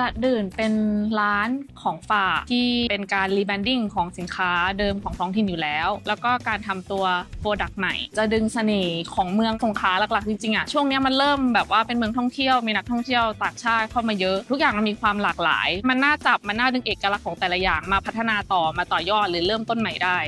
ดาดดื่นเป็นร้านของฝากที่เป็นการรีแบรนดิ้งของสินค้าเดิมของท้องถิ่นอยู่แล้ว แล้วก็การทำตัวโปรดักต์ใหม่ จะดึงเสน่ห์ของเมืองสงขลาหลักๆจริงๆอะช่วงนี้มันเริ่มแบบว่าเป็นเมืองท่องเที่ยวมีนักท่องเที่ยวต่างชาติเข้ามาเยอะ ทุกอย่างมันมีความหลากหลาย มันน่าจับมันน่าดึงเอกลักษณ์ของแต่ละอย่างมาพัฒนาต่อมาต่อยอดหรือเริ่มต้นใหม่ได้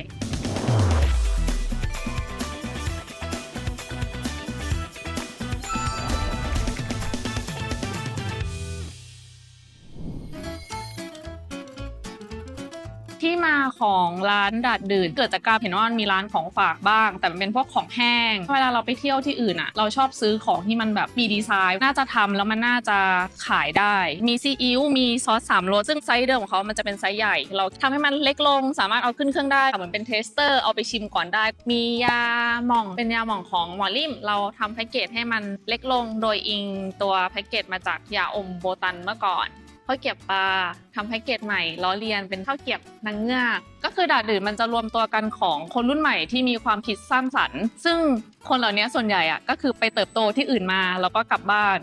ที่มาของร้านดาดดื่นเกิดจากการเห็นว่ามันมีร้านของฝากบ้าง แต่มันเป็นพวกของแห้ง เวลาเราไปเที่ยวที่อื่นอะเราชอบซื้อของที่มันแบบมีดีไซน์ น่าจะทำแล้วมันน่าจะขายได้ มีซีอิ๊วมีซอสสามรสซึ่งไซส์เดิมของเขามันจะเป็นไซส์ใหญ่ เราทำให้มันเล็กลง สามารถเอาขึ้นเครื่องได้เหมือนเป็นเทสเตอร์เอาไปชิมก่อนได้ มียาหม่องเป็นยาหม่องของหมอลิมเราทำแพ็กเกจให้มันเล็กลงโดยอิงตัวแพ็กเกจมาจากยาอมโบตันเมื่อก่อน ข้าวเกรียบปลาทำแพ็กเกจใหม่ล้อเลียนเป็นข้าวเกรียบนางเงือกก็คือดาดดื่นมันจะรวมตัวกันของคนรุ่นใหม่ที่มีความคิดสร้างสรรค์ ซึ่งคนเหล่านี้ส่วนใหญ่อะก็คือไปเติบโตที่อื่นมาแล้วก็กลับบ้าน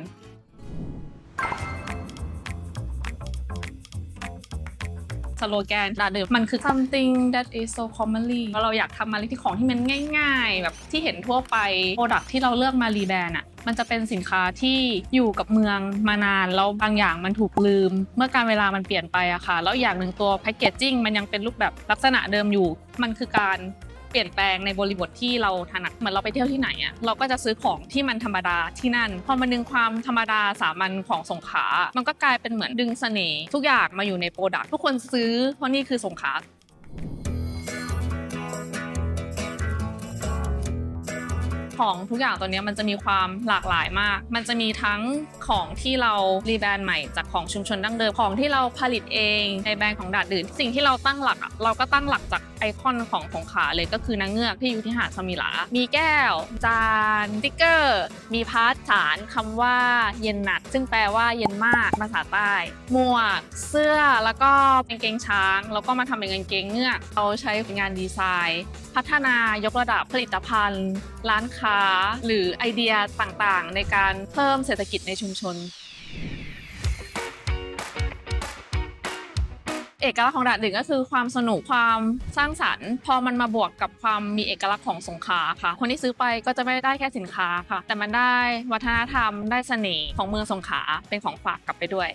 สโลแกนดาดื่มมันคือ something that is so commonly แล้วเราอยากทำอะไรที่ของที่มันง่าย ๆ แบบที่เห็นทั่วไป Product ที่เราเลือกมารีแบรนด์อะมันจะเป็นสินค้าที่อยู่กับเมืองมานาน แล้วบางอย่างมันถูกลืม เมื่อการเวลามันเปลี่ยนไปอะค่ะ แล้วอย่างหนึ่งตัวแพคเกจจิ้งมันยังเป็นรูปแบบลักษณะเดิมอยู่ มันคือการ เปลี่ยนแปลงในบริบทที่เราถนัดเหมือนเราไปเที่ยวที่ไหนอะเราก็จะซื้อของที่มันธรรมดาที่นั่น พอมันดึงความธรรมดาสามัญของสงขลามันก็กลายเป็นเหมือนดึงเสน่ห์ทุกอย่างมาอยู่ในโปรดักต์ทุกคนซื้อเพราะนี่คือสงขลาของทุกอย่างตัวนี้มันจะมีความหลากหลายมาก มันจะมีทั้งของที่เรารีแบรนด์ใหม่จากของชุมชนดั้งเดิม ของที่เราผลิตเองในแบรนด์ของดาดดื่น สิ่งที่เราตั้งหลักเราก็ตั้งหลักจากไอคอนของสงขาเลยก็คือนางเงือกที่อยู่ที่หาดสมิลา มีแก้ว จานติ๊กเกอร์ มีพาร์ทฐานคำว่าเย็นหนัด ซึ่งแปลว่าเย็นมากภาษาใต้ หมวก เสื้อแล้วก็กางเกงช้าง แล้วก็มาทำเป็นกางเกงเงือกเราใช้งานดีไซน์ พัฒนายกระดับผลิตภัณฑ์ ร้านค้า หรือไอเดียต่างๆ ในการเพิ่มเศรษฐกิจในชุมชน เอกลักษณ์ของดาดดื่นก็คือความสนุกความสร้างสรรค์ พอมันมาบวกกับความมีเอกลักษณ์ของสงขลาค่ะ คนที่ซื้อไปก็จะไม่ได้แค่สินค้าค่ะ แต่มันได้วัฒนธรรมได้เสน่ห์ของเมืองสงขลาเป็นของฝากกลับไปด้วย